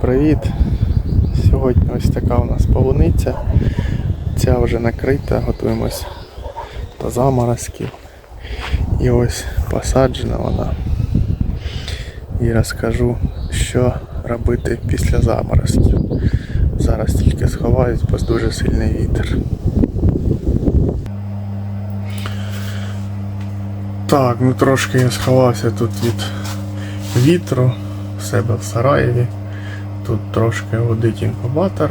привіт! Сьогодні ось така у нас полуниця. Ця вже накрита, готуємось до заморозків. І ось посаджена вона. І розкажу, що робити після заморозків. Зараз тільки сховаюсь, бо дуже сильний вітер. Так, ну трошки я сховався тут від вітру в себе в Сараєві. Тут трошки водить інкубатор.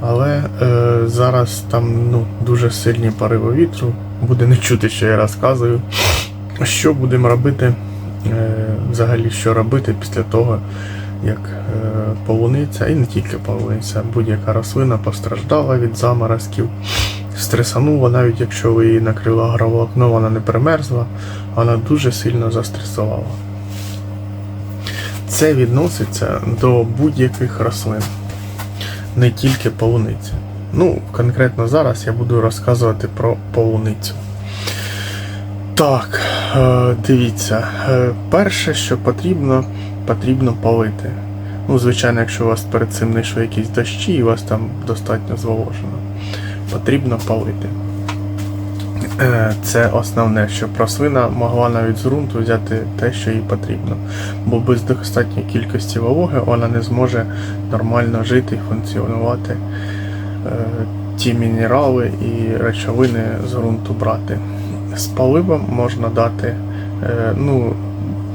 Але е, зараз там ну, дуже сильні пориви вітру. Буде не чути, що я розказую. Що будемо робити? Е, взагалі, що робити після того, як е, полуниця, і не тільки полуниця, будь-яка рослина постраждала від заморозків, стресанула, навіть якщо ви її накрили агроволокно, вона не примерзла, вона дуже сильно застресувала. Це відноситься до будь-яких рослин, не тільки полуниці. Ну, конкретно зараз я буду розказувати про полуницю. Так, е, дивіться, е, перше, що потрібно, потрібно полити. Ну, звичайно, якщо у вас перед цим не йшли якісь дощі і у вас там достатньо зволожено, потрібно полити. Е, Це основне, щоб рослина могла навіть з ґрунту взяти те, що їй потрібно. Бо без достатньої кількості вологи вона не зможе нормально жити і функціонувати е, ті мінерали і речовини з ґрунту брати. З поливом можна дати, е, ну,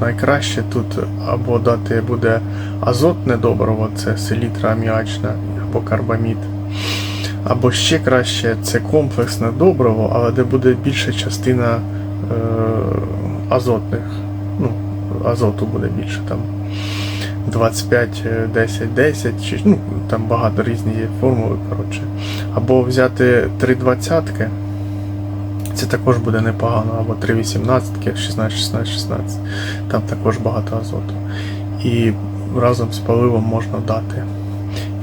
найкраще тут або дати буде азотне добриво, це селітра аміачна або карбамід. Або ще краще це комплексне добриво, але де буде більша частина е, азотних. Ну, азоту буде більше там 25, е, 10, 10, чи, ну, там багато різні є формули, коротше. Або взяти 3 двадцятки, це також буде непогано, або 3 18, 16, 16, 16. Там також багато азоту. І разом з поливом можна дати.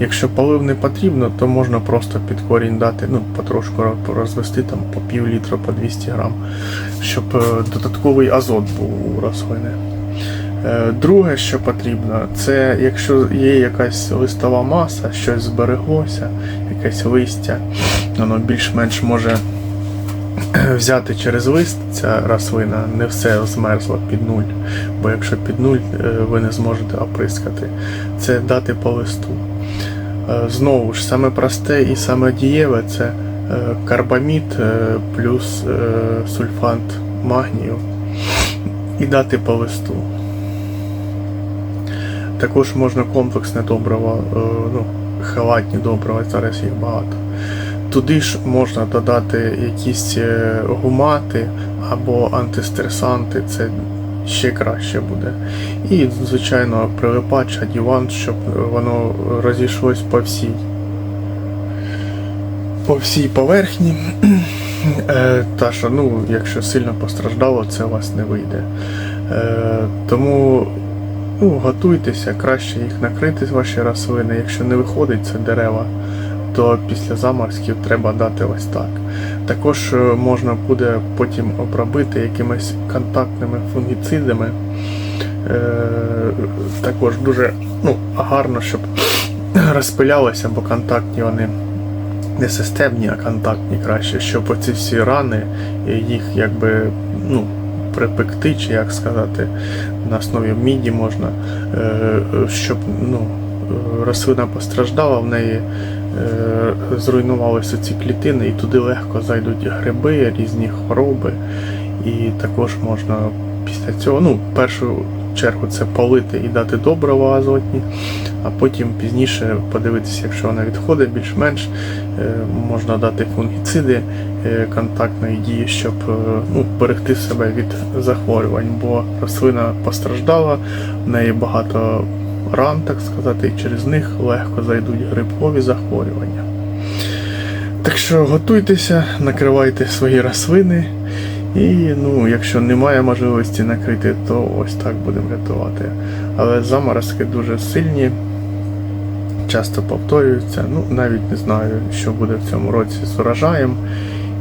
Якщо полив не потрібно, то можна просто під корінь дати, ну, потрошку розвести там по пів літра, по 200 грам, щоб е, додатковий азот був у рослини. Е, Друге, що потрібно, це якщо є якась листова маса, щось збереглося, якесь листя, воно більш-менш може взяти через лист ця рослина, не все змерзло під нуль. Бо якщо під нуль, е, ви не зможете оприскати. Це дати по листу. Е, Знову ж, саме просте і саме дієве це е, карбамід е, плюс сульфант магнію і дати по листу. Також можна комплексне добриво, ну, халатні добрива, зараз їх багато. Туди ж можна додати якісь гумати або антистресанти, це ще краще буде. І, звичайно, прилипач, адювант, щоб воно розійшлось по всій по всій поверхні. Е, Та що, ну, якщо сильно постраждало, це у вас не вийде. Е, Тому ну, готуйтеся, краще їх накрити ваші рослини. Якщо не виходить це дерева, то після заморозків треба дати ось так. Також е, можна буде потім обробити якимись контактними фунгіцидами. Е, Також дуже ну, гарно, щоб розпилялися, бо контактні вони не системні, а контактні краще, щоб оці всі рани їх якби ну, припекти, чи як сказати, на основі міді можна, е, щоб ну, рослина постраждала, в неї зруйнувалися ці клітини, і туди легко зайдуть гриби, різні хвороби. І також можна після цього, ну, в першу чергу це полити і дати добрива азотні, а потім пізніше подивитися, якщо вона відходить більш-менш, е, можна дати фунгіциди е, контактної дії, щоб е, ну, берегти себе від захворювань, бо рослина постраждала, в неї багато ран, так сказати, і через них легко зайдуть грибкові захворювання. Так що готуйтеся, накривайте свої рослини. І ну, якщо немає можливості накрити, то ось так будемо рятувати. Але заморозки дуже сильні, часто повторюються. Ну, навіть не знаю, що буде в цьому році з урожаєм,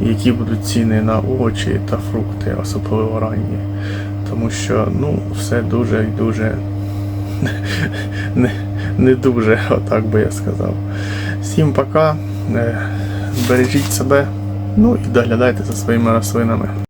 які будуть ціни на овочі та фрукти, особливо ранні. Тому що ну, все дуже і дуже не, не дуже, отак би я сказав. Всім пока, е, бережіть себе, ну і доглядайте за своїми рослинами.